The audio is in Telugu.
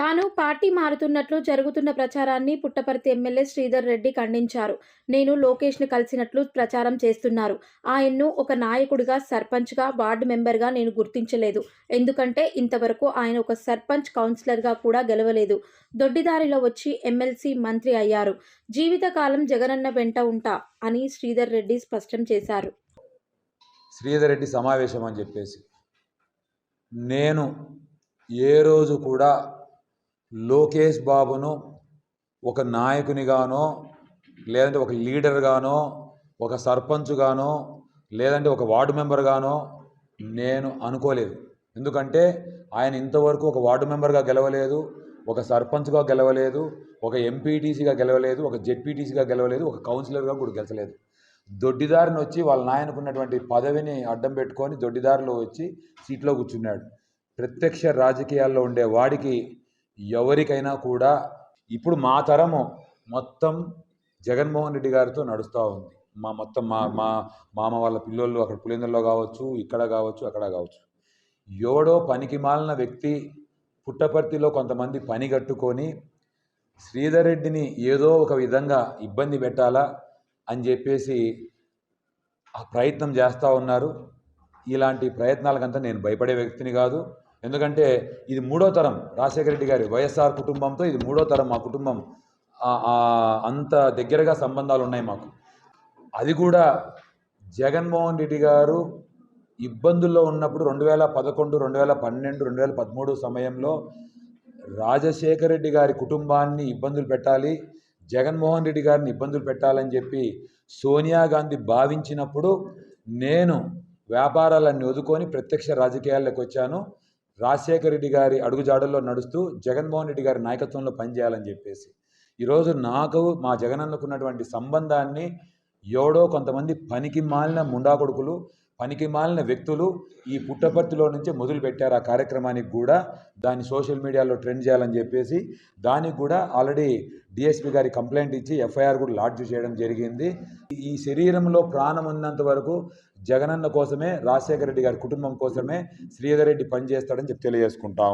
తాను పార్టీ మారుతున్నట్లు జరుగుతున్న ప్రచారాన్ని పుట్టపర్తి ఎమ్మెల్యే శ్రీధర్ రెడ్డి ఖండించారు. నేను లోకేష్ను కలిసినట్లు ప్రచారం చేస్తున్నారు. ఆయన్ను ఒక నాయకుడిగా సర్పంచ్గా వార్డు మెంబర్గా నేను గుర్తించలేదు. ఎందుకంటే ఇంతవరకు ఆయన ఒక సర్పంచ్ కౌన్సిలర్గా కూడా గెలవలేదు. దొడ్డిదారిలో వచ్చి ఎమ్మెల్సీ మంత్రి అయ్యారు. జీవితకాలం జగనన్న వెంట ఉంటా అని శ్రీధర్ రెడ్డి స్పష్టం చేశారు. శ్రీధర్ రెడ్డి సమావేశం అని చెప్పేసి నేను ఏ రోజు కూడా లోకేష్ బాబును ఒక నాయకునిగానో లేదంటే ఒక లీడర్గానో ఒక సర్పంచ్గానో లేదంటే ఒక వార్డు మెంబర్గానో నేను అనుకోలేదు. ఎందుకంటే ఆయన ఇంతవరకు ఒక వార్డు మెంబర్గా గెలవలేదు ఒక సర్పంచ్గా గెలవలేదు ఒక ఎంపీటీసీగా గెలవలేదు ఒక జెడ్పీటీసీగా గెలవలేదు ఒక కౌన్సిలర్గా కూడా గెలచలేదు. దొడ్డిదారిని వచ్చి వాళ్ళ నాయనకున్నటువంటి పదవిని అడ్డం పెట్టుకొని దొడ్డిదారిలో వచ్చి సీట్లో కూర్చున్నాడు. ప్రత్యక్ష రాజకీయాల్లో ఉండే వాడికి ఎవరికైనా కూడా ఇప్పుడు మా తరము మొత్తం జగన్మోహన్ రెడ్డి గారితో నడుస్తూ ఉంది. మా మొత్తం మా మా మామ వాళ్ళ పిల్లోళ్ళు అక్కడ పులిందల్లో కావచ్చు ఇక్కడ కావచ్చు అక్కడ కావచ్చు. ఎవడో పనికి మాలిన వ్యక్తి పుట్టపర్తిలో కొంతమంది పని కట్టుకొని శ్రీధర్ రెడ్డిని ఏదో ఒక విధంగా ఇబ్బంది పెట్టాలా అని చెప్పేసి ఆ ప్రయత్నం చేస్తూ ఉన్నారు. ఇలాంటి ప్రయత్నాలకంతా నేను భయపడే వ్యక్తిని కాదు. ఎందుకంటే ఇది మూడో తరం. రాజశేఖర రెడ్డి గారి వైఎస్ఆర్ కుటుంబంతో ఇది మూడో తరం మా కుటుంబం. అంత దగ్గరగా సంబంధాలు ఉన్నాయి మాకు. అది కూడా జగన్మోహన్ రెడ్డి గారు ఇబ్బందుల్లో ఉన్నప్పుడు రెండు వేల పదకొండు రెండు వేల పన్నెండు రెండు వేల పదమూడు సమయంలో రాజశేఖర రెడ్డి గారి కుటుంబాన్ని ఇబ్బందులు పెట్టాలి జగన్మోహన్ రెడ్డి గారిని ఇబ్బందులు పెట్టాలని చెప్పి సోనియా గాంధీ భావించినప్పుడు నేను వ్యాపారాలన్నీ వదుకొని ప్రత్యక్ష రాజకీయాల్లోకి వచ్చాను. రాజశేఖర రెడ్డి గారి అడుగుజాడల్లో నడుస్తూ జగన్మోహన్ రెడ్డి గారి నాయకత్వంలో పనిచేయాలని చెప్పేసి. ఈరోజు నాకు మా జగనన్నకున్నటువంటి సంబంధాన్ని ఎవడో కొంతమంది పనికి మాలిన ముండా కొడుకులు పనికి మాలిన వ్యక్తులు ఈ పుట్టపర్తిలో నుంచే మొదలు పెట్టారు ఆ కార్యక్రమానికి కూడా. దాన్ని సోషల్ మీడియాలో ట్రెండ్ చేయాలని చెప్పేసి దానికి కూడా ఆల్రెడీ డిఎస్పీ గారి కంప్లైంట్ ఇచ్చి ఎఫ్ఐఆర్ కూడా లాడ్జ్ చేయడం జరిగింది. ఈ శరీరంలో ప్రాణం ఉన్నంత వరకు జగనన్న కోసమే రాజశేఖర రెడ్డి గారి కుటుంబం కోసమే శ్రీధర్ రెడ్డి పనిచేస్తాడని చెప్పి తెలియజేసుకుంటా